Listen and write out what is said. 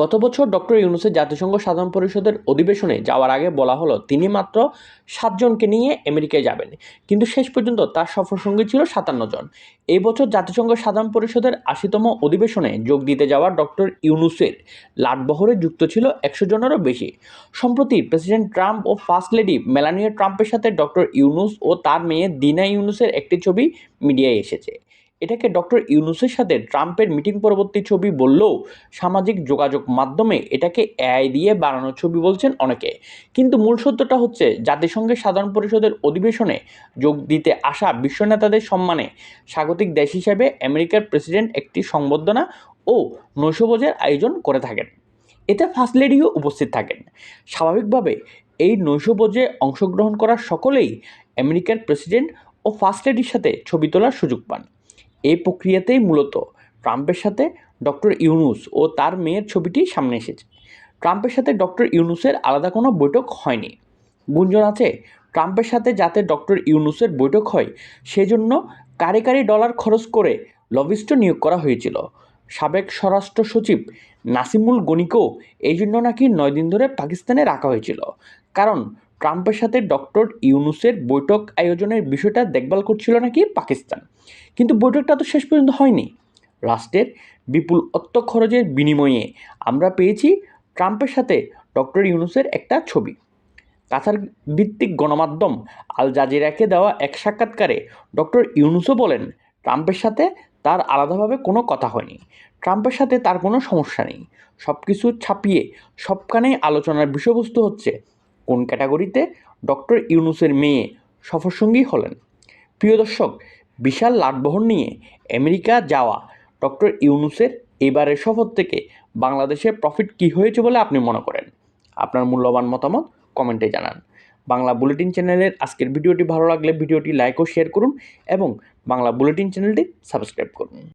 গত বছর ডক্টর ইউনুসের জাতিসংঘ সাধারণ পরিষদের অধিবেশনে যাওয়ার আগে বলা হলো, তিনি মাত্র সাতজনকে নিয়ে আমেরিকায় যাবেন। কিন্তু শেষ পর্যন্ত তার সফরসঙ্গী ছিল সাতান্ন জন। এই বছর জাতিসংঘ সাধারণ পরিষদের আশিতম অধিবেশনে যোগ দিতে যাওয়া ডক্টর ইউনুসের লাটবহরে যুক্ত ছিল একশো জনেরও বেশি। সম্প্রতি প্রেসিডেন্ট ট্রাম্প ও ফার্স্ট লেডি মেলানিয়া ট্রাম্পের সাথে ডক্টর ইউনুস ও তার মেয়ে দিনা ইউনুসের একটি ছবি মিডিয়ায় এসেছে। এটাকে ডক্টর ইউনুসের সাথে ট্রাম্পের মিটিং পরবর্তী ছবি বললেও সামাজিক যোগাযোগ মাধ্যমে এটাকে এআই দিয়ে বানানো ছবি বলছেন অনেকে। কিন্তু মূল সত্যটা হচ্ছে, জাতিসংঘের সাধারণ পরিষদের অধিবেশনে যোগ দিতে আসা বিশ্ব নেতাদের সম্মানে স্বাগতিক দেশ হিসেবে আমেরিকার প্রেসিডেন্ট একটি সংবর্ধনা ও নৈশভোজের আয়োজন করে থাকেন। এতে ফার্স্ট লেডিও উপস্থিত থাকেন। স্বাভাবিকভাবে এই নৈশভোজে অংশগ্রহণ করা সকলেই আমেরিকার প্রেসিডেন্ট ও ফার্স্ট লেডির সাথে ছবি তোলার সুযোগ পান। এই প্রক্রিয়াতেই মূলত ট্রাম্পের সাথে ডক্টর ইউনুস ও তার মেয়ের ছবিটি সামনে এসেছে। ট্রাম্পের সাথে ডক্টর ইউনুসের আলাদা কোনো বৈঠক হয়নি। গুঞ্জন আছে, ট্রাম্পের সাথে যাতে ডক্টর ইউনুসের বৈঠক হয়, সেজন্য কারি কারি ডলার খরচ করে লবিস্ট নিয়োগ করা হয়েছিল। সাবেক স্বরাষ্ট্র সচিব নাসিমুল গনিকেও এই জন্য নাকি নয় দিন ধরে পাকিস্তানে রাখা হয়েছিল। কারণ ট্রাম্পের সাথে ডক্টর ইউনুসের বৈঠক আয়োজনের বিষয়টা দেখভাল করছিল নাকি পাকিস্তান? কিন্তু বৈঠকটা তো শেষ পর্যন্ত হয়নি। রাষ্ট্রের বিপুল অর্থ খরচের বিনিময়ে আমরা পেয়েছি ট্রাম্পের সাথে ডক্টর ইউনুসের একটা ছবি। কাতার ভিত্তিক গণমাধ্যম আল জাজিরাকে দেওয়া এক সাক্ষাৎকারে ডক্টর ইউনুসও বলেন, ট্রাম্পের সাথে তার আলাদাভাবে কোনো কথা হয়নি। ট্রাম্পের সাথে তার কোনো সমস্যা নেই। সব কিছু ছাপিয়ে সবখানেই আলোচনার বিষয়বস্তু হচ্ছে কোন ক্যাটাগরিতে ডক্টর ইউনুসের মেয়ে সফরসঙ্গী হলেন? প্রিয় দর্শক, বিশাল লাটবহর নিয়ে আমেরিকা যাওয়া ডক্টর ইউনুসের এবারের সফর থেকে বাংলাদেশের প্রফিট কী হয়েছে বলে আপনি মনে করেন? আপনার মূল্যবান মতামত কমেন্টে জানান। বাংলা বুলেটিন চ্যানেলের আজকের ভিডিওটি ভালো লাগলে ভিডিওটি লাইক ও শেয়ার করুন এবং বাংলা বুলেটিন চ্যানেলটি সাবস্ক্রাইব করুন।